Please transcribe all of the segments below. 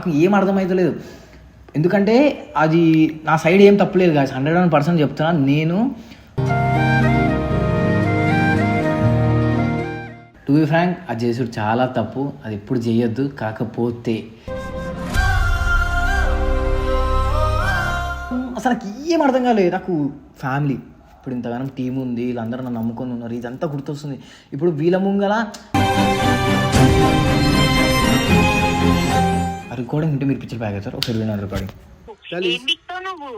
నాకు ఏం అర్థమవుతలేదు ఎందుకంటే అది నా సైడ్ ఏం తప్పలేదు కాదు హండ్రెడ్ వన్ పర్సెంట్ చెప్తున్నా. నేను టు బి ఫ్రాంక్ అది చేసుడు చాలా తప్పు. అది ఎప్పుడు చేయొద్దు. కాకపోతే అసలు నాకు ఏం అర్థం కాలేదు. నాకు ఫ్యామిలీ ఇప్పుడు ఇంతగానం టీం ఉంది. వీళ్ళందరూ నన్ను నమ్ముకొని ఉన్నారు. ఇదంతా గుర్తొస్తుంది. ఇప్పుడు వీళ్ళ ముంగల రికార్డింగ్ ఉంటే మీరు పిక్చర్ ప్యాక్ అవుతారు ఒకసారి విన్నారు రికార్డింగ్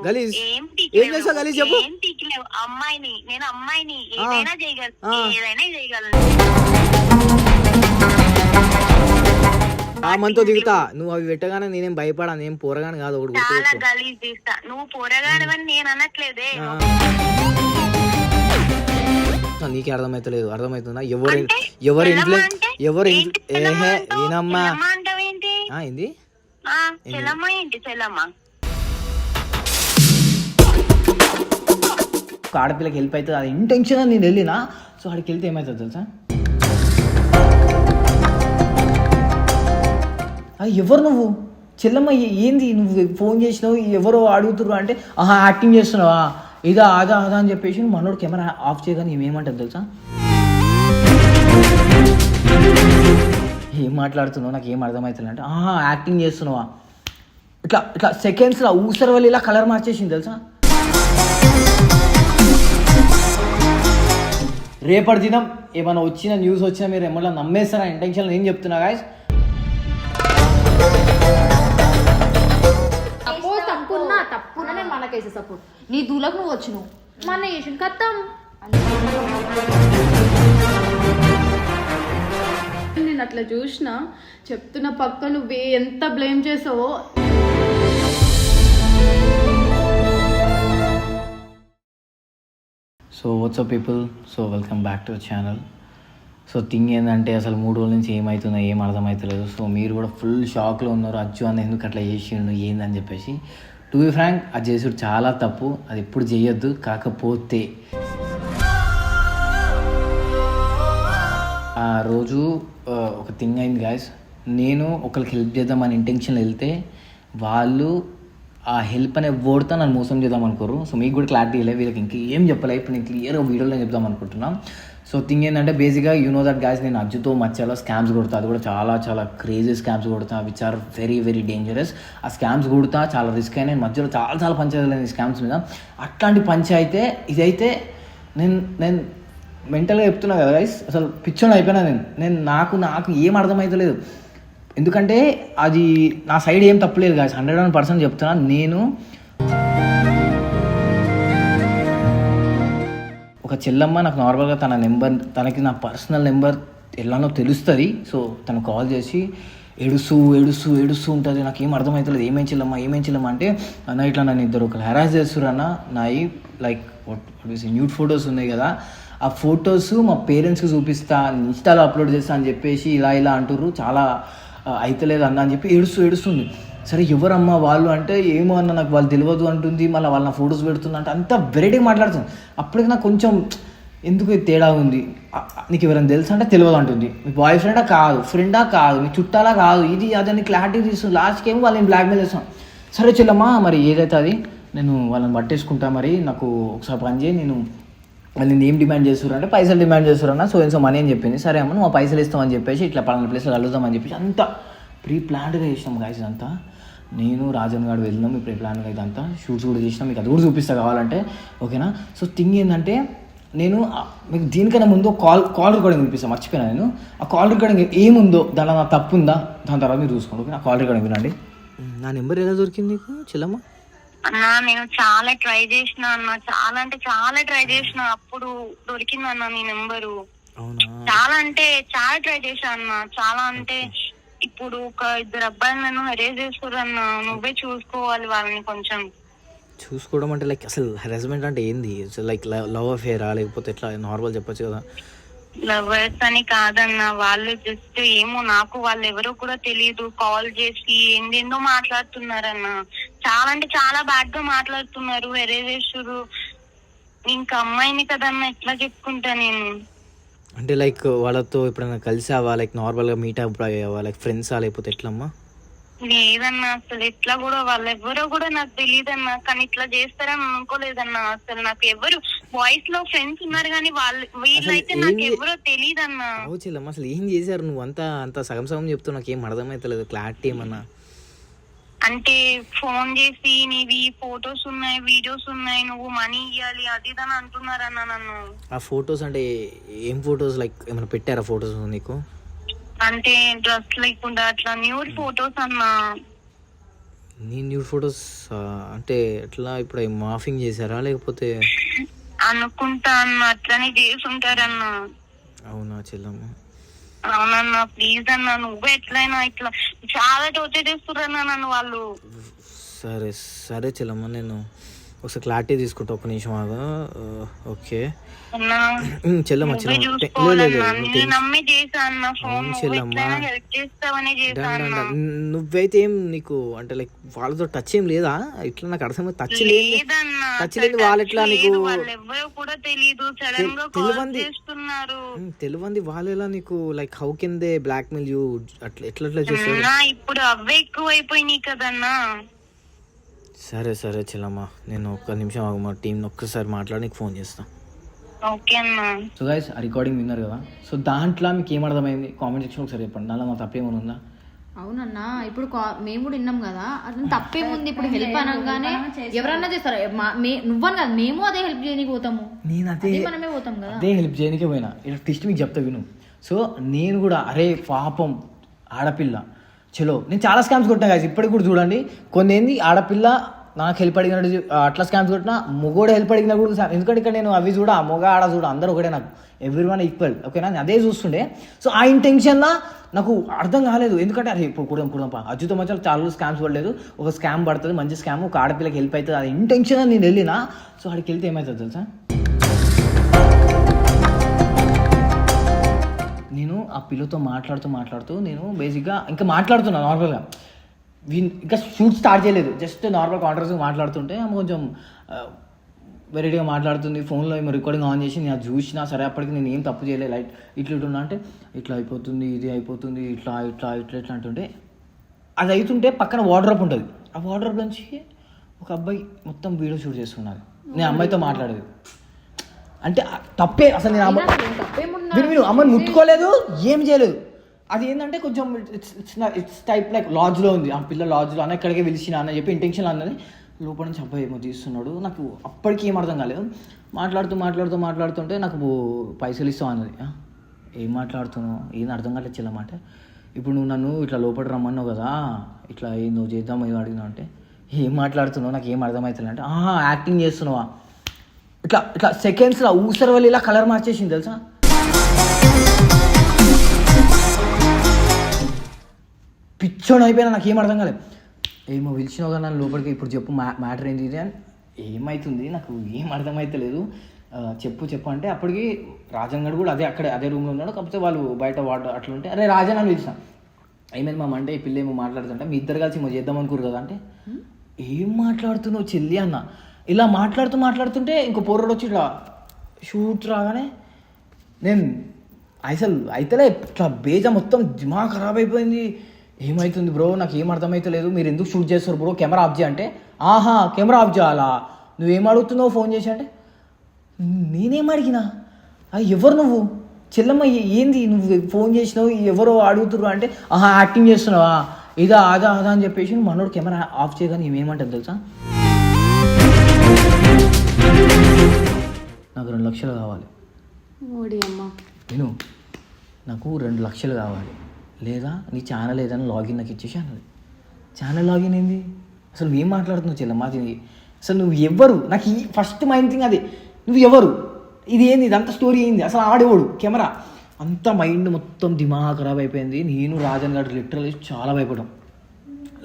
గలీజ్. ఏం ఏం పిక్లేవు. చేస్తావు గలీజ్ చెప్పు? ఏం పిక్లేవు అమ్మాయిని నేను అమ్మాయిని ఆ. ఏదైనా చేయగలను ఆ. ఏదైనా చేయగలను ఆ మనతో దిగుతా నువ్వు అవి పెట్టగానే నేనేం భయపడా నేను పోరగానే కాదు ఒకటి చాలా గలీజ్ చేస్తా నువ్వు పోరగాడవని నేను అనట్లేదే ఆ. నీకే అర్థమైతలేదు అర్థమవుతుందా ఎవరు? ఎవరి ఇంట్లో? ఎవరి ఏహే ఆ, ఏంది చెల్లమ్మ ఏంటి? ఒక ఆడపిల్లకి హెల్ప్ అవుతుంది అది ఇంటెన్షన్ నేను వెళ్ళినా సో అక్కడికి వెళ్తే ఏమవుతుంది తెలుసా? అది ఎవరు నువ్వు? చెల్లమ్మ ఏంది? నువ్వు ఫోన్ చేసినావు? ఎవరో అడుగుతుర్రు అంటే ఆహా యాక్టింగ్ చేస్తున్నావా? ఇదా అదా అదా అని చెప్పేసి మనోడు కెమెరా ఆఫ్ చేయగానే ఏమంటుంది తెలుసా? ఏం మాట్లాడుతున్నావు? నాకు ఏం అర్థమవుతుంది అంటే ఆహా యాక్టింగ్ చేస్తున్నావా? ఇట్లా ఇట్లా సెకండ్స్లో ఊసరవల్లి ఇలా కలర్ మార్చేసింది తెలుసా? రేపటి దినం ఏమైనా వచ్చిన న్యూస్ వచ్చినా మీరు ఏమన్నా నమ్మేస్తారా? ఇంటెన్షన్ నేను చెప్తున్నా గాయస్ సపోజ్ తప్పున్నా తప్పున్నా నేను సపోర్ట్ నీ దూలకు నువ్వు వచ్చినావు. మన చేసిన కత్తాం. నేను అట్లా చూసిన చెప్తున్న పక్క నువ్వే ఎంత బ్లేమ్ చేసావో. So what's up people so welcome back to channel so thing ఏంటంటే అసలు మూడు రోజుల నుంచి ఏమవుతుందో ఏం అర్థమవుతలేదు సో మీరు కూడా ఫుల్ షాక్లో ఉన్నారు. అజ్జు అని ఎందుకు అట్లా చేసిండు ఏందని చెప్పేసి. టు బి ఫ్రాంక్ అది చేసుడు చాలా తప్పు. అది ఎప్పుడు చేయొద్దు కాకపోతే ఆ రోజు ఒక థింగ్ అయింది గాయస్ నేను ఒకరికి హెల్ప్ చేద్దాం అని ఇంటెన్షన్ వెళ్తే వాళ్ళు ఆ హెల్ప్ అనే వర్డ్తో నన్ను మోసం చేద్దాం అనుకోరు. సో మీకు కూడా క్లారిటీ లేదు వీళ్ళకి ఇంక ఏం చెప్పలే. ఇప్పుడు నేను క్లియర్గా వీడియోలో చెప్దాం అనుకుంటున్నాను సో థింగ్ ఏంటంటే బేసిక్గా యూ నో దట్ గాయస్ నేను అజ్జుతో మధ్యలో స్కామ్స్ కొడతా. అది కూడా చాలా చాలా క్రేజీ స్కామ్స్ కొడతా which are very very dangerous ఆ స్కామ్స్ కొడతా చాలా రిస్క్ అయినా నేను మధ్యలో చాలా చాలా పంచాయతీలు ఈ స్కామ్స్ మీద. అట్లాంటి పంచాయితే ఇదైతే నేను నేను మెంటల్గా చెప్తున్నా కదా గైస్ అసలు పిచ్చోని అయిపోయినా నేను. నేను నాకు నాకు ఏం అర్థమవుతలేదు ఎందుకంటే అది నా సైడ్ ఏం తప్పలేదు గాయస్ హండ్రెడ్ వన్ పర్సెంట్ చెప్తున్నా. నేను ఒక చెల్లమ్మ నాకు నార్మల్గా తన నెంబర్ తనకి నా పర్సనల్ నెంబర్ ఎలానో తెలుస్తుంది. సో తను కాల్ చేసి ఏడుస్తూ ఏడుస్తూ ఏడుస్తూ ఉంటుంది. నాకు ఏం అర్థమవుతలేదు ఏమేం చెల్లమ్మ ఏమేం చెల్లమ్మ అంటే అన్న ఇట్లా నన్ను ఇద్దరు ఒకరు హెరాస్ చేస్తున్నారు అన్న. నాయి లైక్ న్యూడ్ ఫొటోస్ ఉన్నాయి కదా. ఆ ఫొటోస్ మా పేరెంట్స్కి చూపిస్తా ఇన్స్టాలో అప్లోడ్ చేస్తా అని చెప్పేసి ఇలా ఇలా అంటుర్రు. చాలా అయితలేదు అన్న అని చెప్పి ఏడుస్తూ ఏడుస్తుంది. సరే ఎవరమ్మా వాళ్ళు అంటే ఏమో అన్న నాకు వాళ్ళు తెలియదు అంటుంది. మళ్ళీ వాళ్ళ నా ఫొటోస్ పెడుతుంది అంటే అంత వెరైటీగా మాట్లాడుతుంది. అప్పటికి నాకు కొంచెం ఎందుకు తేడా ఉంది? నీకు ఎవరైనా తెలుసు? అంటే తెలియదు అంటుంది. మీ బాయ్ ఫ్రెండా కాదు ఫ్రెండా కాదు మీ చుట్టాలా కాదు ఇది అదని క్లారిటీ తీసుకుని లాస్ట్కి ఏమో వాళ్ళని బ్లాక్మెయిల్ చేస్తాం. సరే చెల్లమ్మా మరి ఏదైతే అది నేను వాళ్ళని పట్టేసుకుంటా మరి నాకు ఒకసారి పని చేయి నేను వాళ్ళు నేను ఏం డిమాండ్ చేస్తున్నారు అంటే పైసలు డిమాండ్ చేస్తున్నారు సో సో మనీ అని చెప్పింది. సరే అమ్మ నువ్వు పైసలు ఇస్తామని చెప్పేసి ఇట్లా పలానా ప్లేస్లో కలుద్దామని చెప్పేసి అంతా ప్రీ ప్లాన్డ్గా చేసినాం గాయస్ అంతా నేను రాజన్ గారు వెళ్ళినాం ప్రీ ప్లాన్గా ఇదంతా. షూట్స్ కూడా చేసినాం మీకు అది కూడా చూపిస్తా కావాలంటే. ఓకేనా సో థింగ్ ఏంటంటే నేను మీకు దీనికన్నా ముందు కాల్ కాల్ రికార్డింగ్ వినిపిస్తాను మర్చిపోయినా నేను? ఆ కాల్ రికార్డింగ్ ఏముందో దాంట్లో నా తప్పు ఉందా దాని తర్వాత మీరు చూసుకోండి ఓకే నా? కాల్ రికార్డింగ్ వినండి. నా నెంబర్ ఎలా దొరికింది నీకు చెల్లమ్మ? అన్నా నేను చాలా ట్రై చేసిన అన్న. చాలా అంటే చాలా ట్రై చేసిన. అప్పుడు దొరికింది అన్న నీ నెంబరు అవునా? చాలా అంటే చాలా ట్రై చేశా అన్న. చాలా అంటే ఇప్పుడు ఒక ఇద్దరు అబ్బాయిలు నన్ను హెరేజ్ చేస్తారు అన్న. నువ్వే చూసుకోవాలి వాళ్ళని కొంచెం. చూసుకోవడం అంటే లైక్ అసలు హెరాస్మెంట్ అంటే ఏంది? లైక్ లవ్ అఫేరా లేకపోతే ఎట్లా? నార్మల్ చెప్పొచ్చు కదా. లవర్స్ అని కాదన్న వాళ్ళు జస్ట్ ఏమో నాకు వాళ్ళు ఎవరో కూడా తెలియదు కాల్ చేసి ఏందేందో మాట్లాడుతున్నారన్న. చాలా అంటే చాలా బ్యాడ్గా మాట్లాడుతున్నారు హెరేజ్ చేస్తారు ఇంకా అమ్మాయిని కదన్న ఎట్లా చెప్పుకుంటా నేను? అంటే లైక్ వాళ్ళతో ఎప్పుడైనా కలిసావా? లైక్ నార్మల్గా మీట్ అప్ అయ్యావా? లైక్ ఫ్రెండ్సా లేకపోతే ఎట్లమ్మా? లేదన్నా అసలు ఎట్లా కూడా వాళ్ళు ఎవరో కూడా నాకు తెలియదన్నా కానీ ఇట్లా చేస్తారని అనుకోలేదన్నా. అసలు నాకు ఎవరు బాయ్స్లో ఫ్రెండ్స్ ఉన్నారు కానీ వాళ్ళు వీళ్ళైతే నాకు? ఎవరో తెలియదన్నా అవు చెల్లమ్మ అసలు ఏం చేశారు నువ్వు? అంతా అంత సగం సగం చెప్తావు నాకు ఏం అర్థమవుతలేదు క్లారిటీ ఏమన్నా? అంటే ఫోన్ చేసి నీవి ఫొటోస్ ఉన్నాయి వీడియోస్ ఉన్నాయి నువ్వు మనీ ఇవ్వాలి అది ఇది అని అంటున్నారన్న నన్ను. ఆ ఫొటోస్ అంటే ఏం ఫొటోస్ లైక్ ఏమైనా పెట్టారా ఫొటోస్ నీకు? అంటే డ్రెస్ లేకుండా అట్లా న్యూడ్ ఫొటోస్ అన్నా. నీ న్యూ ఫొటోస్ అంటే ఎట్లా? ఇప్పుడు మాఫింగ్ చేశారా? లేకపోతే అనుకుంటా అన్న అట్లనే చేసుంటారన్న. అవునా చెల్లమ్మ? అవునన్నా ప్లీజ్ అన్న నువ్వు ఎట్లయినా ఇట్లా చాలా టోర్చర్ చేస్తుర్రన్నా నన్ను వాళ్ళు. సరే సరే చెల్లమ్మ నేను ఒకసారి క్లారిటీ తీసుకుంటా ఒక నిమిషం ఆగా. ఓకే. అన్నా చెల్లమ్మ చెల్లమ్మ. టె-. నువ్వైతే ఏం నీకు అంటే లైక్ వాళ్ళతో టచ్ ఏం లేదా? ఇట్లా నాకు అర్థమైంది టచ్ లేదు టచ్ లేదు వాళ్ళు ఎట్లా నీకు. చేస్తున్నారు. తెలియంది వాళ్ళు ఎలా నీకు like how can they blackmail you అట్లా ఎట్లా ఎట్లా చేస్తారు ఇప్పుడు అవే ఎక్కువ అయిపోయినాయి కదన్నా. సరే సరే చెల్లమ్మ. నేను ఒక్క నిమిషం మా టీంని ఒక్కసారి మాట్లాడి నీకు ఫోన్ చేస్తాను సో గైస్ ఆ రికార్డింగ్ విన్నారు కదా? సో దాంట్లో మీకు ఏం అర్థమైంది? కామెంట్ సెక్షన్ ఒకసారి చెప్పండి. దానిలో మా తప్పేమైనా ఉందా? అవునన్నా ఇప్పుడు కా- మేము కూడా విన్నాం కదా? అతను తప్పేముంది? ఇప్పుడు హెల్ప్ అనగానే ఎవరన్నా చేస్తారు? మా- మే నువ్వని కాదు మేము అదే హెల్ప్ చేయడానికి పోతాము. నేను అదే అదే మనమే పోతాం కదా. అదే హెల్ప్ చేయడానికే పోయినా. ఇలా టెస్ట్ మీకు చెప్తా విను. సో నేను కూడా అరే పాపం ఆడపిల్ల. చలో నేను చాలా స్కామ్స్ కొట్టినా కాదు ఇప్పటికి కూడా చూడండి. కొన్ని ఏంది? ఆడపిల్ల నాకు హెల్ప్ అడిగినట్టు అట్లా స్కామ్స్ కొట్టినా మొగోడు హెల్ప్ అడిగినా కూడా సార్ ఎందుకంటే ఇక్కడ నేను అవి చూడ మొగ ఆడ చూడ అందరూ ఒకటే నాకు. ఎవ్రీ వన్ ఈక్వల్ ఓకేనా నేను అదే చూస్తుండే. సో ఆ ఇంటెన్షన్లా నాకు అర్థం కాలేదు. ఎందుకంటే అరే ఇప్పుడు కుడదాం కుడంప అచ్యుత మధ్యలో చాలా స్కామ్స్ పడలేదు. ఒక స్కామ్ పడుతుంది మంచి స్కామ్ ఒక ఆడపిల్లకి హెల్ప్ అవుతుంది. అది ఇంటెన్షన్ నేను వెళ్ళినా. సో అక్కడికి వెళ్తే ఏమవుతుంది తెలుసా? నేను ఆ పిల్లతో మాట్లాడుతూ మాట్లాడుతూ నేను బేసిక్గా ఇంకా మాట్లాడుతున్నా నార్మల్గా ఇంకా షూట్ స్టార్ట్ చేయలేదు. జస్ట్ నార్మల్ కాంట్రాక్ట్స్ మాట్లాడుతుంటే ఆమె కొంచెం వెరైటీగా మాట్లాడుతుంది. ఫోన్లో ఏమో రికార్డింగ్ ఆన్ చేసి నేను చూసినా సరే అప్పటికి నేను ఏం తప్పు చేయలేదు. లైట్ ఇట్లా ఇట్లా ఉన్నా అంటే ఇట్లా అయిపోతుంది ఇది అయిపోతుంది ఇట్లా ఇట్లా ఇట్లా ఇట్లా అంటుంటే అది అవుతుంటే పక్కన వార్డ్రోప్ ఉంటుంది. ఆ వార్డ్రోప్ నుంచి ఒక అబ్బాయి మొత్తం వీడియో షూట్ చేస్తున్నది నేను అమ్మాయితో మాట్లాడేది. అంటే తప్పే అసలు నేను అమ్మాయి విను అమ్మని ముట్టుకోలేదు ఏం చేయలేదు. అది ఏంటంటే కొంచెం ఇట్స్ ఇట్స్ టైప్ లైక్ లాడ్జ్లో ఉంది. ఆ పిల్ల లాడ్జ్లో అన్న ఇక్కడికే పిలిచిన అని చెప్పి ఇంటెన్షన్ అన్నది. లోపల నుంచి అబ్బాయి ఏమో తీస్తున్నాడు. నాకు అప్పటికి ఏం అర్థం కాలేదు. మాట్లాడుతూ మాట్లాడుతూ మాట్లాడుతుంటే నాకు పైసలు ఇస్తావు అన్నది. ఏం మాట్లాడుతున్నావు? ఏం అర్థం కాలేదు అన్నమాట ఇప్పుడు నువ్వు నన్ను ఇట్లా లోపల రమ్మన్నావు కదా ఇట్లా ఏందో చేద్దాం ఏదో అడిగినావు అంటే ఏం మాట్లాడుతున్నావు? నాకు ఏం అర్థమవుతుంది అంటే ఆహా యాక్టింగ్ చేస్తున్నావా? ఇట్లా ఇట్లా సెకండ్స్లో ఊసర వెళ్ళి ఇలా కలర్ మార్చేసింది తెలుసా? పిచ్చోడు అయిపోయినా నాకు ఏం అర్థం కాలేదు. ఏమో పిలిచినావు కదా నన్ను లోపలికి ఇప్పుడు చెప్పు మ్యా మ్యాటర్ ఏంటి ఇది అని. ఏమవుతుంది నాకు ఏం అర్థమవుతలేదు చెప్పు చెప్పు అంటే అప్పటికి రాజంగడు గడు కూడా అదే అక్కడే అదే రూమ్లో ఉన్నాడు. కాకపోతే వాళ్ళు బయట వాడు అట్లా ఉంటే అరే రాజన్ అని పిలిచిన. ఏమైంది మా అంటే ఈ పిల్ల ఏమో మాట్లాడుతుంటే మీ ఇద్దరు కలిసి ఏమో చేద్దాం అనుకోరు కదా అంటే ఏం మాట్లాడుతున్నావు చెల్లి అన్న. ఇలా మాట్లాడుతూ మాట్లాడుతుంటే ఇంకో పోరడు వచ్చి ఇట్లా షూట్ రాగానే నేను అసలు అయితేలే ఇట్లా బేజ మొత్తం దిమా ఖరాబ్ అయిపోయింది. ఏమవుతుంది బ్రో? నాకు ఏం అర్థమైతలేదు మీరు ఎందుకు షూట్ చేస్తారు బ్రో? కెమెరా ఆఫ్ చేయ అంటే ఆహా కెమెరా ఆఫ్ చేయాలా? నువ్వేం అడుగుతున్నావు ఫోన్ చేసి? అంటే నేనేం అడిగినా? ఎవరు నువ్వు? చెల్లమ్మ ఏంది? నువ్వు ఫోన్ చేసినావు ఎవరో అడుగుతురు అంటే ఆహా యాక్టింగ్ చేస్తున్నావా? ఇదా అదా అదా అని చెప్పేసి మనోడు కెమెరా ఆఫ్ చేయగానే ఏమేమంటుంది తెలుసా? నాకు రెండు లక్షలు కావాలి. నేను నాకు రెండు లక్షలు కావాలి. లేదా? నీ ఛానల్ ఏదైనా లాగిన్ నాకు ఇచ్చేసి అన్నది. ఛానల్ లాగిన్ ఏంది? అసలు నువ్వు ఏం మాట్లాడుతున్నావు చెల్లమ్మ అది అసలు నువ్వు ఎవరు నాకు ఈ ఫస్ట్ మైండ్ థింగ్ అది. నువ్వు ఎవరు? ఇది ఏంది? ఇదంతా స్టోరీ ఏంది? అసలు ఆడేవాడు? కెమెరా? అంత మైండ్ మొత్తం దిమా ఖరాబ్ అయిపోయింది. నేను రాజన్ గారు లిటరలీ చాలా భయపడ్డాం.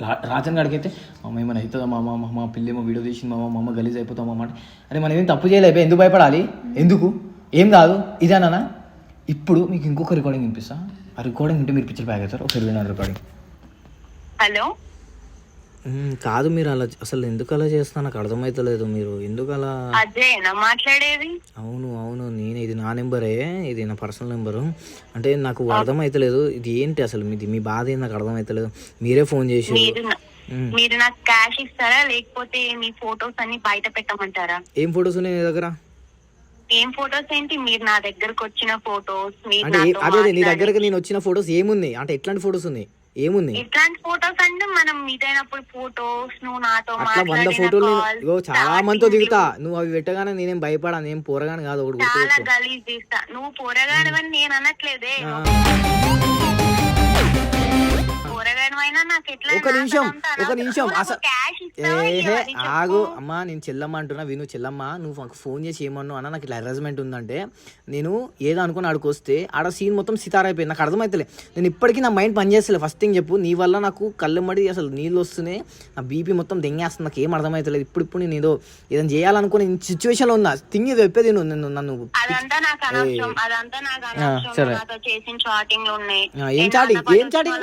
రా- రాజన్ గారికి అయితే మామ ఏమైనా అవుతుందా మామ? అమ్మ మా పిల్లి ఏమో వీడియో తీసింది మామ. మామ గలీజ్ అయిపోతాం అమ్మ అంటే అరే మనం ఏం తప్పు చేయలేకపోయి ఎందుకు భయపడాలి? ఎందుకు? ఏం కాదు? ఇదేనా ఇప్పుడు మీకు ఇంకొక రికార్డింగ్ వినిపిస్తా? ఆ రికార్డింగ్ ఉంటే మీరు పిక్చర్ బ్యాగ్ అవుతారు. ఒకసారి విన్నారు రికార్డింగ్ హలో? కాదు మీరు అలా అసలు ఎందుకు అలా చేస్తా నాకు అర్థమవుతలేదు మీరు. ఎందుకు అలా? అదేనా మాట్లాడేది? అవును అవును. నేను ఇది నా నెంబరే ఇది నా పర్సనల్ నెంబరు. అంటే నాకు అర్థమవుతలేదు ఇది ఏంటి అసలు? మీది మీ బాధ ఏంటి నాకు అర్థమవుతలేదు మీరే ఫోన్ చేసి మీరు నాకు క్యాష్ ఇస్తారా? లేకపోతే మీ ఫొటోస్ అన్ని బయట పెట్టమంటారా? ఏం ఫొటోస్ ఉన్నాయి నీ దగ్గర? ఏం ఫొటోస్ ఏంటి? మీరు నా దగ్గరకు వచ్చిన ఫొటోస్ మీరు అంటే ఏ- నాతో అదే అదే నీ మాట్లాడే- దగ్గరకు నేను వచ్చిన ఫొటోస్ ఏమున్నాయి? అంటే ఎట్లాంటి ఫొటోస్ ఉన్నాయి? ఏమున్నాయి? ఇట్లాంటి ఫొటోస్ అంటే మనం మీట్ అయినప్పుడు ఫొటోస్ నువ్వు నాతో అట్లా వంద మాట్లాడిన ఫోటోలు calls, ఇగో చాలా మందితో దిగుతా నువ్వు అవి పెట్టగానే నేనేం భయపడా నేను పోరగాను కాదు ఒకటి చాలా గలీజ్ చేస్తా. నువ్వు పోరగాడవని నేను అనట్లేదే. ఒక నిమిషం ఒక నిమిషం. అసలు ఏహే. ఆగు. అమ్మా నేను చెల్లమ్మ అంటున్నా విను చెల్లమ్మ. నువ్వు నాకు ఫోన్ చేసి ఏమన్నావు అన్న నాకు ఇట్లా హెరాస్మెంట్ ఉందంటే నేను ఏదో అనుకుని ఆడికి వస్తే ఆడ సీన్ మొత్తం సితార్ అయిపోయింది. నాకు అర్థమవుతలే నేను ఇప్పటికీ నా మైండ్ పనిచేస్తలే ఫస్ట్ థింగ్ చెప్పు నీ వల్ల నాకు కళ్ళెమ్మడి అసలు నీళ్ళు వస్తున్నాయి. నా బీపీ మొత్తం దెంగేస్తుంది. నాకు ఏం అర్థమవుతలేదు ఇప్పుడు ఇప్పుడు నేను ఏదో ఏదైనా చేయాలనుకునే సిచ్యువేషన్లో ఉన్నా. థింగ్ చెప్పేది నువ్వు నన్ను సరే. చేసిన చాటింగ్ ఏం chatting?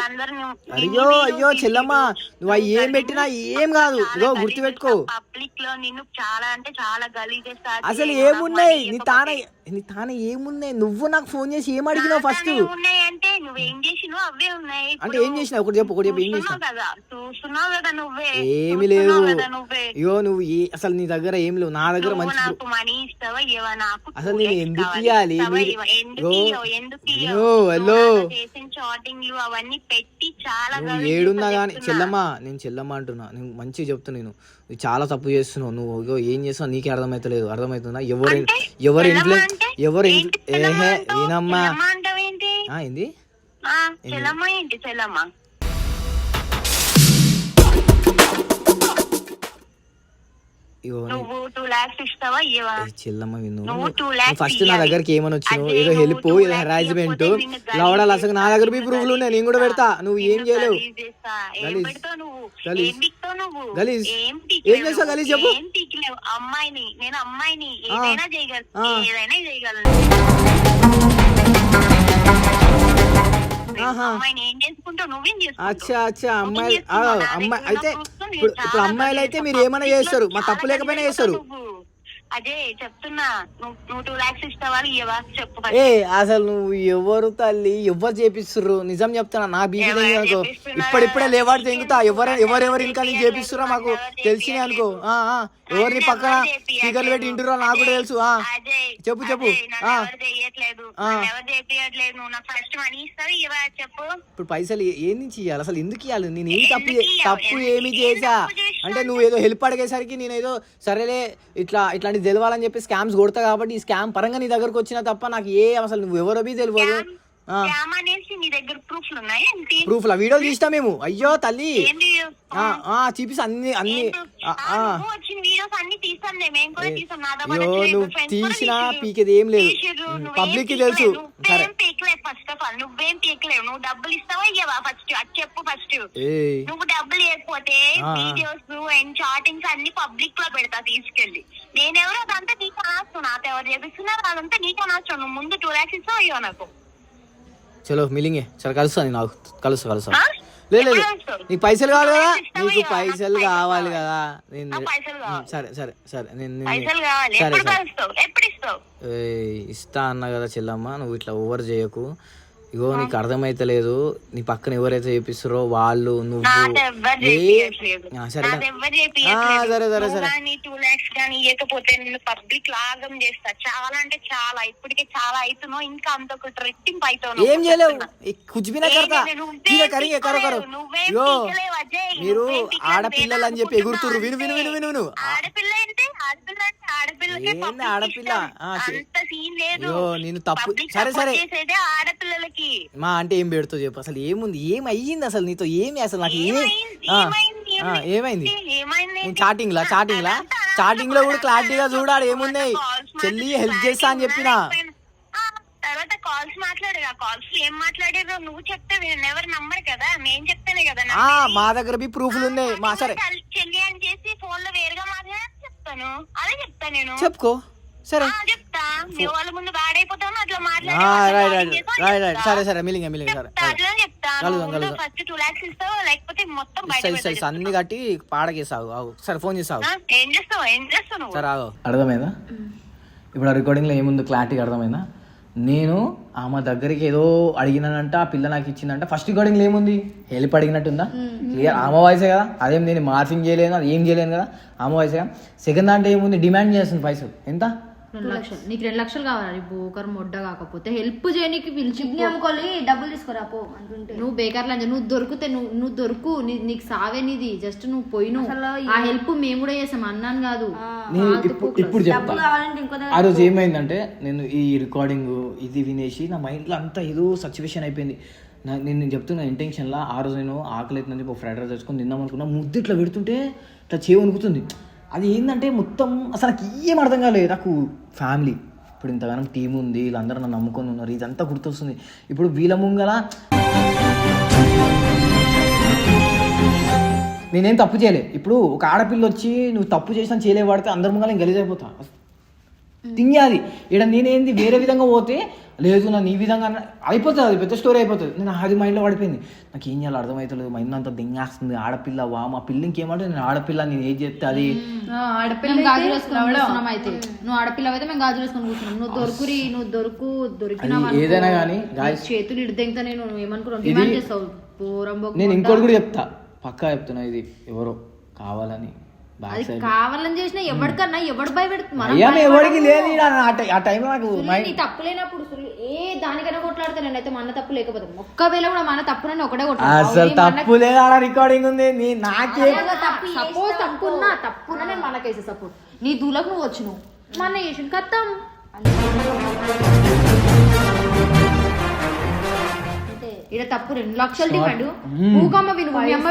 అయ్యో అయ్యో చెల్లమ్మ నువ్వు అవి ఏం పెట్టినా ఏం కాదు. ఇగో గుర్తుపెట్టుకో. పబ్లిక్లో నిన్ను చాలా అంటే చాలా గలీజ్ అసలు ఏమున్నాయి? నీ తాన తాన ఏమున్నాయి నువ్వు నాకు ఫోన్ చేసి ఏం అడిగినావు ఫస్ట్ అంటే నువ్వేం చేసినావు అవే ఉన్నాయి అంటే ఏం చేసినావు ఒకటి చెప్పు ఒకటి చెప్పు ఏం చేసినావు కదా చూస్తున్నావు కదా నువ్వే ఏమి లేదు నువ్వే అయ్యో నువ్వు ఏ- అసలు నీ దగ్గర ఏం లేవు నా దగ్గర మంచి నాకు మనీ ఇస్తావా ఇవ్వ నాకు అసలు నేను ఎందుకు కావాలి. ఇయ్యాలి? ఇస్తావా మీరు- ఇవ్వ? ఎందుకు ఓ, ఇయ్యవు? ఎందుకు విను, ఇయ్యవు? హలో. చేసిన చాటింగ్లు అవన్నీ పెట్టి చాలా ఏడున్నా కానీ. చెల్లమ్మ నేను చెల్లమ్మ అంటున్నా నేను మంచిగా చెప్తున్నా నేను చాలా తప్పు చేస్తున్నావు నువ్వు ఏం చేస్తావు నీకే అర్థమవుతలేదు అర్థమవుతుందా ఎవరు? ఎవరు ఇన్ఫ్లుయెన్స్ అంటే? ఎవరు ఏహే? ఆ, ఏంది నువ్వు టూ లాక్స్ ఇస్తావా? ఇవ్వవా ఏ చెల్లమ్మ విను నువ్వు two lakhs ఫస్ట్ నా. దగ్గరికి ఏమని వచ్చినావు ఏదో హెల్ప్ ఏదో గలీజ్ లవడాలు అసలు నా దగ్గర ప్రూఫ్లు ఉన్నాయి నేను కూడా పెడతా. నువ్వు ఏం చేయలేవు. గలీజ్. చేస్తా. ఏం గలీజ్. చేస్తావు గలీజ్ చెప్పు? అమ్మాయిని నేను అమ్మాయిని చేయగలను. ఏదైనా చేయగలను. అచ్చా అచ్చా అమ్మాయి అమ్మాయి అయితే ఇప్పుడు అమ్మాయిలు అయితే మీరు ఏమైనా చేస్తారు? మా తప్పు లేకపోయినా చేస్తారు. నువ్వు. అదే చెప్తున్నా నువ్వు నువ్వు టూ లాక్స్ ఇస్తావా ఇయ్యవా చెప్పు first. ఏ అసలు నువ్వు ఎవరు తల్లి ఎవరు చేపిస్తుర్రు నిజం చెప్తున్నా నా బీపీ అనుకో? ఇప్పుడిప్పుడే లేవాడు తెంగుతా ఎవరు ఎవరెవరు ఇంకా నీకు చేపిస్తురా మాకు తెలిసినాయి అనుకో ఆ, ఆ. ఎవరిని పక్కన. స్పీకర్లు పెట్టి ఇంటురా నాకు కూడా తెలుసు చెప్పు, చెప్పు. ఇప్పుడు పైసలు ఏ- నుంచి ఇవ్వాలి అసలు ఎందుకు ఇవ్వాలి నేను ఏం తప్పు? తప్పు ఏమి చేసా అంటే నువ్వు ఏదో హెల్ప్ అడిగేసరికి నేను ఏదో సరేలే ఇట్లా ఇట్లాంటి తెలవాలని చెప్పి స్కామ్స్ కొడతా కాబట్టి ఈ స్కామ్ పరంగా నీ దగ్గరకు వచ్చినా తప్ప నాకు ఏ అసలు నువ్వు ఎవరో బీ తెలియదు ప్రూఫ్ లా వీడియోలు తీసినా మేము. అయ్యో తల్లి. చూపిస్తా అన్ని అన్ని. నువ్వు తీసినా. పీకేది ఏం లేదు. పబ్లిక్కి. తెలుసు. సరే. నువ్వేం పీకలేవు నువ్వేం పీకలేవు నువ్వు డబ్బులు ఇస్తావా? ఇయ్యవా ఫస్ట్ అది చెప్పు ఫస్ట్ నువ్వు డబ్బులు ఇవ్వకపోతే. వీడియోస్ అండ్ చాటింగ్స్ అన్ని పబ్లిక్లో పెడతా తీసుకెళ్ళి. నేనెవరో అదంతా నీకు అనవసరం. నాతో ఎవరు చేపిస్తున్నారు? అదంతా నీకు అనవసరం. నువ్వు ముందు టూ లాక్స్ ఇస్తావు అయ్యో నాకు. చలో మిలింగే. సరే కలుస్తా నేను నాకు. కలుస్తా కలుస్తా? లేదు? నీకు పైసలు కావాలి కదా? నీకు ఇవ్వవా? పైసలు కావాలి కదా? నేను. సరే సరే సరే. నేను నేను- పైసలు కావాలి. సరే ఎప్పుడు సరే. ఇస్తా అన్నా కదా చెల్లమ్మ. నువ్వు ఇట్లా ఓవర్ చేయకు. ఇగో నీకు అర్థమైతలేదు నీ పక్కన ఎవరైతే చేపిస్తారో వాళ్ళు నువ్వు సరే సరే. సరే ఇవ్వకపోతే నేను చేస్తా. చాలా అంటే చాలా. చాలా ఇంకా అంత ఏం చేయలేవు. మీరు ఆడపిల్లలు అని చెప్పి ఎగురుతురు విను విను విను విను ఆడపిల్ల ఆడపిల్ల అంత సీన్ లేదు. నేను తప్పు సరే సరే. ఆడపిల్లలకి. ఆడపిల్లలకి మా అంటే ఏం పెడుతూ చెప్పు. అసలు ఏముంది? ఏం అయ్యింది అసలు నీతో? ఏమి అసలు నాకు ఏమి? ఏమైంది? ఏమైంది? ఏమైంది? ఏమైంది? చాటింగ్ లా చాటింగ్ లా చాటింగ్లో కూడా క్లారిటీగా ఏమున్నాయి calls చెల్లి హెల్ప్ చేస్తా అని చెప్పిన? తర్వాత కాల్స్ మాట్లాడు ఆ కాల్స్ ఏం మాట్లాడారో నువ్వు చెప్తే ఎవరు నమ్మరు కదా? నేను చెప్తేనే కదా. మా దగ్గర బి ప్రూఫ్లు ఉన్నాయి. మా సరే. చెల్లి- అని చేసి ఫోన్లో వేరుగా మాట్లాడి చెప్తాను. అదే చెప్తా నేను. చెప్పుకో. సరే. మీ వాళ్ళ ముందు అట్లా సరే సరే మిలింగ మిలింగ సరే కలుద్దాం. ఫస్ట్ టూ లాక్స్ ఇస్తావు? లేకపోతే మొత్తం బయట ఇస్తా ఇస్తా పెడతా ఇస్తా అన్ని కట్టి పాడకేసావు ఆగు. సరే ఫోన్ చేసావు? ఏం చేస్తావు? ఏం చేస్తావు నువ్వు? సరే ఆగు. అర్థమైందా? ఇప్పుడు ఆ రికార్డింగ్లో ఏముంది క్లారిటీగా అర్థమైందా? నేను ఆమె దగ్గరికి ఏదో అడిగినానంట ఆ పిల్ల నాకు ఇచ్చిందంట. ఫస్ట్ రికార్డింగ్లో ఏముంది? హెల్ప్ అడిగినట్టుందా? క్లియర్ ఆమె వాయిసే కదా? అదేం నేను మార్ఫింగ్ చేయలేను అది ఏం చేయలేను కదా? ఆమె వాయిసే కదా? సెకండ్ దాంట్లో ఏముంది? డిమాండ్ చేస్తుంది పైసలు. ఎంత? రెండు లక్షలు. నీకు రెండు లక్షలు కావాలి? బోకర్ మొడ్డ కాకపోతే హెల్ప్ చేయనీకి పిలిచి చిగ్ని అమ్ముకోవాలి డబ్బులు తీసుకురా పో అంటుంటే. నువ్వు బేకార్ లంజ నువ్వు దొరికితే నువ్వు నువ్వు దొరుకు నీ- నీకు సావే నీది జస్ట్ నువ్వు పోయిను అసలు ఆ హెల్ప్ మేము కూడా చేసాం అన్నాను కాదు. నేను ఇప్పుడు ఇప్పుడు చెప్తా. కావాలంటే ఇంకో ఆ రోజు ఏమైందంటే నేను ఈ రికార్డింగ్ ఇది వినేసి నా మైండ్లో అంతా ఏదో సిచ్యువేషన్ అయిపోయింది. నా నేను నేను చెప్తున్న ఇంటెన్షన్లో ఆ రోజు నేను ఆకలి అవుతుందని చెప్పి ఫ్రైడ్ రైస్ తెచ్చుకొని తిందాం అనుకున్నా. ముద్దు ఇట్లా పెడుతుంటే ఇట్లా చేయి వణుకుతుంది. అది ఏంటంటే మొత్తం అసలు నాకు ఏం అర్థం కాలేదు. నాకు ఫ్యామిలీ ఇప్పుడు ఇంతగానం టీం ఉంది వీళ్ళందరూ నన్ను నమ్ముకొని ఉన్నారు. ఇదంతా గుర్తొస్తుంది. ఇప్పుడు వీళ్ళ ముంగల నేనేం తప్పు చేయలే. ఇప్పుడు ఒక ఆడపిల్ల వచ్చి నువ్వు తప్పు చేసినా చేయలే వాడితే అందరి ముంగల గెలిజ్ అయిపోతా తింగాది ఇక్కడ నేనేంది వేరే విధంగా పోతే లేదు నన్ను ఈ విధంగా అయిపోతుంది అది పెద్ద స్టోరీ అయిపోతుంది. నేను అది మైండ్లో పడిపోయింది. నాకు ఏం చేయాలి అర్థమవుతలేదు మైండ్ అంతా దింగేస్తుంది ఆడపిల్ల వా మా పిల్ల ఇంకేమంటే నేను ఆడపిల్ల నేను ఏం చేస్తే అది. ఆడపిల్ల మేము గాజులు వేసుకొని కూర్చున్నాం అయితే. నువ్వు ఆడపిల్ల అయితే మేము గాజులు వేసుకొని కూర్చున్నాం. నువ్వు దొరుకురి నువ్వు దొరుకు అది ఏదైనా అనుకో, గానీ, నీ guys, చేతులు ఇడితే నేను డిమాండ్ చేస్తావు. పోరంబోకు నేను ఇంకోటి కూడా చెప్తా. పక్కా చెప్తున్నా ఇది ఎవరో కావాలని. అది కావాలని చేసినా ఎవరికన్నా ఎవడు భయపెడుతుంది ఎవరికి లేదు. ఆ టైంలో నాకు తప్పు లేనప్పుడు ఏ దానికైనా కొట్లాడతా నేనైతే మన తప్పు లేకపోతే. ఒక్కవేళ కూడా మన తప్పునని ఒకటే అసలు తప్పు లేదు? రికార్డింగ్ ఉంది. నీ నాకే సపోజ్ తప్పున్నా తప్పున నేను మనకేసే సపోర్ట్ నీ దూలకు నువ్వు వచ్చి నువ్వు. మన చేసిన కత్తం. ఇక్కడ తప్పు రెండు లక్షలు డిమాండ్ భూకమ్మ విను మీ అమ్మ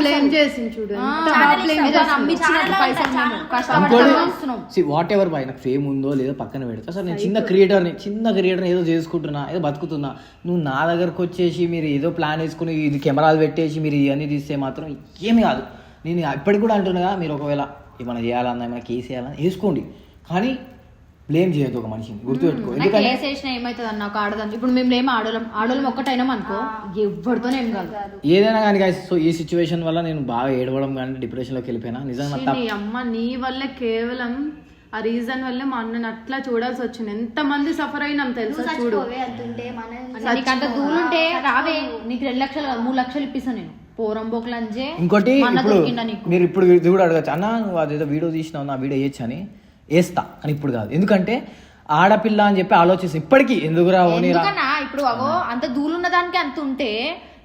బ్లేమ్. చేసింది చూడు. వాట్ ఎవర్ బాయ్ నాకు ఫేమ్ ఉందో లేదో పక్కన పెడతా. సార్ నేను చిన్న క్రియేటర్ని చిన్న క్రియేటర్ని ఏదో చేసుకుంటున్నా ఏదో బతుకుతున్నా. నువ్వు నా దగ్గరకు వచ్చేసి మీరు ఏదో ప్లాన్ వేసుకుని ఇది కెమెరాలు పెట్టేసి మీరు ఇవన్నీ తీస్తే మాత్రం ఏమి కాదు. నేను ఇప్పటికి కూడా అంటున్నా మీరు ఒకవేళ ఏమైనా చేయాలన్నా ఏమైనా కేసు చేయాలన్నా వేసుకోండి. కానీ బ్లేమ్ చేయొద్దు ఒక మనిషిని గుర్తుపెట్టుకో. ఎందుకంటే ఏమవుతుంది అన్న ఒక ఆడదాన్ని ఇప్పుడు మేము ఏమో ఆడోళ్ళం ఆడోళ్ళం ఒక్కటైనాం అనుకో ఎవరితోనే ఏం కాదు. ఏదైనా కానీ guys, సో ఈ సిచ్యువేషన్ వల్ల నేను బాగా ఏడవడం కానీ డిప్రెషన్లోకి వెళ్ళిపోయినా నిజంగా నీ అమ్మ నీ వల్లే కేవలం ఆ రీజన్ వల్లే మా అన్నని అట్లా చూడాల్సి వచ్చింది. ఎంత మంది సఫర్ అయినాం తెలుసా చూడు. చచ్చిపోవే అంటుంటే మన అంత దూరుంటే రావే. నీకు రెండు లక్షలు కాదు, మూడు లక్షలు ఇప్పిస్తాను నేను. పోరంబోకు లంజే ఇంకోటి మా అన్న ఇప్పుడు దొరికిందా నీకు? మీరు ఇప్పుడు ఇది కూడా అడగచ్చు. అన్న నువ్వు అదేదో వీడియో తీసినావు నా వీడియో వేయచ్చు అని వేస్తా అని ఇప్పుడు కాదు. ఎందుకంటే ఆడపిల్ల అని చెప్పి ఆలోచిస్తే ఇప్పటికీ ఎందుకురా ఓని ఎందుకన్నా? ఇప్పుడు అగో అంత దూలున్న దానికి అంత ఉంటే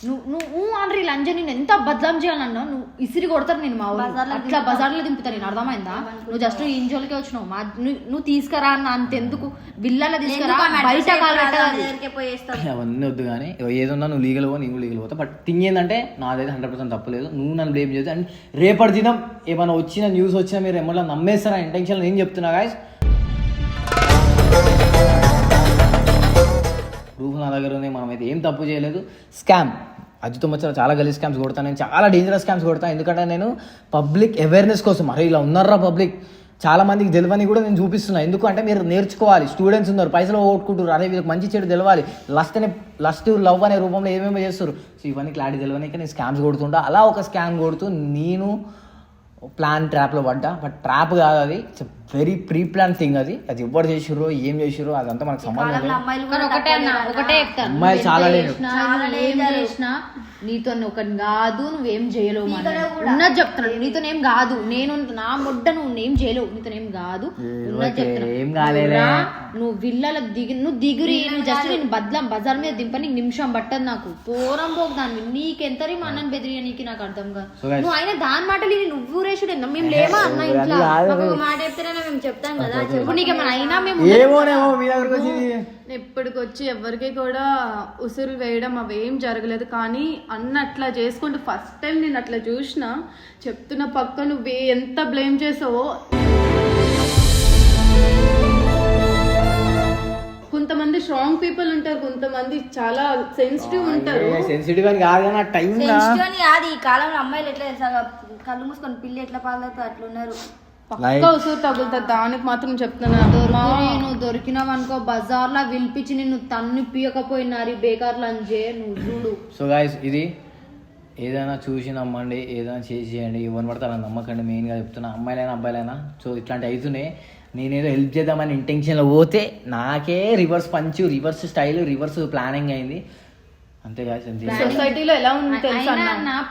నువ్వు నువ్వు అనరి లంజ నేను ఎంత బదలాం చేయాలన్నా నువ్వు ఇసిరి కొడతారు నేను మా ఊరు. అట్లా బజార్లో దింపుతా నేను అర్థమైందా? నువ్వు జస్ట్ ఇంజోలకే వచ్చినావు. మా నువ్వు నువ్వు తీసుకురా అన్న అంతెందుకు? బిల్లలో తీసుకురా బయట అవన్నీ వద్దు కానీ ఏదన్నా నువ్వు లీగల్ పో నేను లీగల్ పోతా. బట్ థింగ్ ఏంటంటే నాదైతే హండ్రెడ్ పర్సెంట్ తప్పలేదు నువ్వు నన్ను బ్లేమ్ చేయదు అండ్ రేపటి దినం ఏమైనా వచ్చిన న్యూస్ వచ్చినా మీరు ఏమన్నా నమ్మేస్తారా? ఇంటెన్షన్ నేను చెప్తున్నా గాయస్ ప్రూఫ్ నా దగ్గర ఉంది మనమైతే ఏం తప్పు చేయలేదు. స్కామ్ అజితో వచ్చిన చాలా గలీ స్కామ్స్ కొడతాను. నేను చాలా డేంజరస్ స్కామ్స్ కొడతాను ఎందుకంటే నేను పబ్లిక్ అవేర్నెస్ కోసం అరే ఇలా ఉన్నారా పబ్లిక్ చాలా మందికి తెలియని కూడా నేను చూపిస్తున్నాను ఎందుకంటే మీరు నేర్చుకోవాలి. స్టూడెంట్స్ ఉన్నారు పైసలు ఓట్టుకుంటారు అరే వీళ్ళకి మంచి చెడు తెలవాలి. లస్ట్ అనే లస్ట్ లవ్ అనే రూపంలో ఏమేమో చేస్తారు? సో ఇవన్నీ క్లారిటీ తెలియనిక నేను స్కామ్స్ కొడుతుంటా. అలా ఒక స్కామ్ కొడుతూ నేను ప్లాన్ ట్రాప్లో పడ్డా. బట్ ట్రాప్ కాదు అది. వెరీ ప్రీ ప్లాన్ థింగ్ అది. అది ఎవరు చేసిర్రో ఏం చేసిర్రో అదంతా మనకు సంబంధం లేదు. అమ్మాయిలు కానీ ఒకటే అన్న ఒకటే చెప్తాను. అమ్మాయిలు చాలా నువ్వు ఏం చేసినా నీతో ఒకటి కాదు నువ్వేం చేయలేవు మన ఉన్నది చెప్తున్నాను నీతో ఏం కాదు. నేను నా ముడ్డ నువ్వు ఏం చేయలేవు. నీతో ఏం కాదు ఉన్నది ఏం కాలేలే. రా, నువ్వు విల్లల దిగి నువ్వు దిగురి. నువ్వు జస్ట్ నేను బద్లాం బజార్ మీద దింప నీకు నిమిషం పట్టదు నాకు. పోరం పోకు దాన్ని నీకెంతరి మా అన్నని బెదిరియ నీకు నాకు అర్థం కాదు. నువ్వు అయినా దాని మాటలు నువ్వు రేషుడు మేము లేమా అన్న ఇంట్లో? మాట మేము చెప్తాం కదా ఇప్పుడు నీకేమైనా అయినా మేము ఏమోనేమో మీ దగ్గరకు వచ్చి ఇప్పటికొచ్చి ఎవరికి కూడా ఉసురు వేయడం అవేం జరగలేదు. కానీ అన్న అట్లా చేసుకుంటూ ఫస్ట్ టైం నేను అట్లా చూసిన చెప్తున్న పక్క నువ్వు ఎంత బ్లేమ్ చేసావో. కొంతమంది స్ట్రాంగ్ పీపుల్ ఉంటారు కొంతమంది చాలా సెన్సిటివ్ ఉంటారు. సెన్సిటివ్ అని కాదు కానీ ఆ టైం సెన్సిటివ్ అని కాదు ఈ కాలంలో అమ్మాయిలు ఎట్లా తెలుసా? కళ్ళు మూసుకొని పిల్లి ఎట్లా పాలతో అట్లా ఉన్నారు పక్క ఉసురు తగులుతుంది దానికి మాత్రం చెప్తున్నా. అమ్మా. నువ్వు దొరికినావు అనుకో బజార్ లా పిలిపించి నిన్ను తన్ను పీయకపోయినారు బేకార్ లంజే నువ్వు చూడు. సో గాయస్ ఇది ఏదైనా చూసి నమ్మండి ఏదైనా చేసి చేయండి ఎవరిని పడితే అలా నమ్మకండి మెయిన్గా చెప్తున్నా. అమ్మాయిలైనా అబ్బాయిలైనా. సో ఇట్లాంటి అవుతున్నాయి. నేనేదో హెల్ప్ చేద్దామని ఇంటెన్షన్లో పోతే నాకే reverse punch reverse style reverse planning అయింది. అంతే గాయస్ అంతే. సొసైటీలో ఎలా ఉంది తెలుసా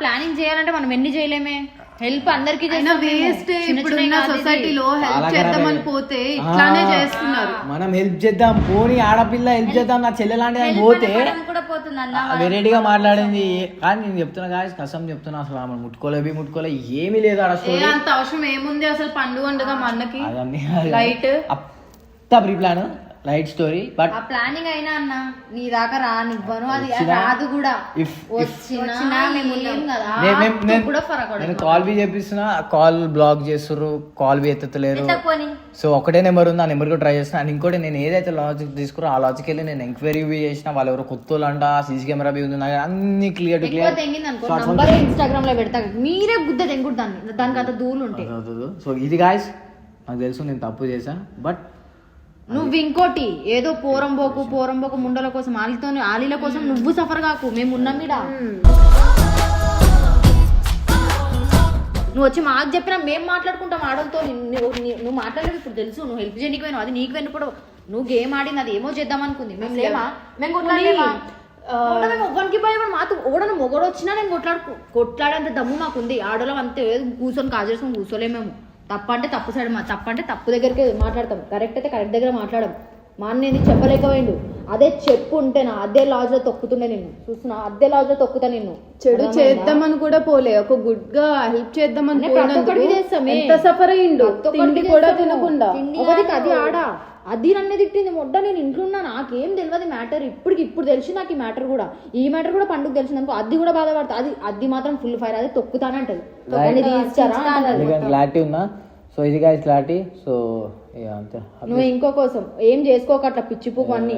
ప్లానింగ్ చేయాలంటే మనం ఎన్ని చేయలేమే? హెల్ప్ అందరికి వేస్ట్ ఇప్పుడున్న సొసైటీలో హెల్ప్ చేద్దామని పోతే ఇట్లానే చేస్తున్నారు. మనం హెల్ప్ చేద్దాం పోనీ ఆడపిల్ల హెల్ప్ చేద్దాం నా చెల్లె లాంటి అని పోతే కూడా పోతుంది అన్న వెరైటీగా మాట్లాడింది. కానీ నేను చెప్తున్నా గాయస్ కసం చెప్తున్నా అసలు ఆమె ముట్టుకోలేవి ముట్టుకోలే ఏమీ లేదు ఆడ స్టోరీ అంత అవసరం ఏముంది అసలు పండుగ మా అన్నకి? లైట్ అంతా pre plan light story but ఆ ప్లానింగ్ అయినా అన్న నీ దాకా రానివ్వను. అది రాదు కూడా. నేను కాల్ బి చేపిస్తున్నా కాల్ బ్లాక్ చేస్తుర్రు కాల్ బి ఎత్తలేరు. సో ఒకటే నెంబర్ ఉంది ఆ నెంబర్ కూడా ట్రై చేస్తున్నా. అండ్ ఇంకోటి నేను ఏదైతే లాజిక్ తీసుకురో ఆ లాజిక్ వెళ్ళి నేను ఎంక్వైరీ బి చేసిన వాళ్ళు ఎవరో కొత్త వాళ్ళు అంట సీసీ కెమెరా బి ఉంది నాకు అన్ని క్లియర్ టు క్లియర్ ఇన్స్టాగ్రామ్లో పెడతా. మీరే గుద్ద తెంగుడు దాన్ని. దానికి అంత దూలు ఉంటాయి సో ఇది గాయస్ నాకు తెలుసు నేను తప్పు చేశా బట్ నువ్వు ఇంకోటి ఏదో పోరంబోకు పోరంబోకు ముండల కోసం ఆలితో ఆలీల కోసం నువ్వు సఫర్ కాకు మేము ఉన్నాం మీడ నువ్వు వచ్చి మాకు చెప్పినా మేము మాట్లాడుకుంటాం ఆడలతో నువ్వు మాట్లాడలేదు ఇప్పుడు తెలుసు నువ్వు హెల్ప్ చేయడానికి పోయినావు అది నీకు వెనుకడు నువ్వు గేమ్ ఆడింది అది ఏమో చేద్దాం అనుకుంది. మేము లేమా మేము ఒవ్వనికి భయపడి మాతో ఓడను మొగడు వచ్చినా నేను కొట్లాడు కొట్లాడేంత దమ్ము మాకుంది. ఆడలో అంతే కూర్చొని కాజేసుకొని కూర్చోలేము మేము. తప్పు అంటే తప్పు సైడ్ మా తప్పు అంటే తప్పు దగ్గరికి మాట్లాడతాం. కరెక్ట్ అయితే కరెక్ట్ దగ్గర మాట్లాడడం మా అన్న ఏంది చెప్పలేకపోయిండు. అదే చెప్పు ఉంటే నా అదే లాజ్లో తొక్కుతుండే నిన్ను. చూస్తున్నా? అదే లాజ్లో తొక్కుతా నిన్ను. చెడు చేద్దామని కూడా పోలే. ఒక గుడ్గా హెల్ప్ చేద్దామని సఫర్ ఒక్కడికి తిండి కూడా. తినకుండా. అది ఆడ? అది నన్ను తిట్టింది. మొడ్డ నేను ఇంట్లో ఉన్నా నాకేం తెలియదు మ్యాటర్. ఇప్పటికి ఇప్పుడు తెలిసి నాకు ఈ మ్యాటర్ కూడా. ఈ మ్యాటర్ కూడా పండుగ తెలిసిందనుకో అది కూడా బాధపడతా. అది అది మాత్రం ఫుల్ ఫైర్. అది తొక్కుతానంటది. క్లారిటీ ఉందా? సో ఇది గాయస్ క్లారిటీ సో నువ్వు ఇంకో కోసం ఏం చేసుకోక అట్లా పిచ్చిపోకు అన్ని.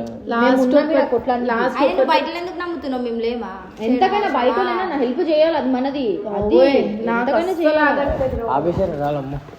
నమ్ముతున్నావు మేము లేమా ఎంతకైనా బయట హెల్ప్ చేయాలి అది మనది. అది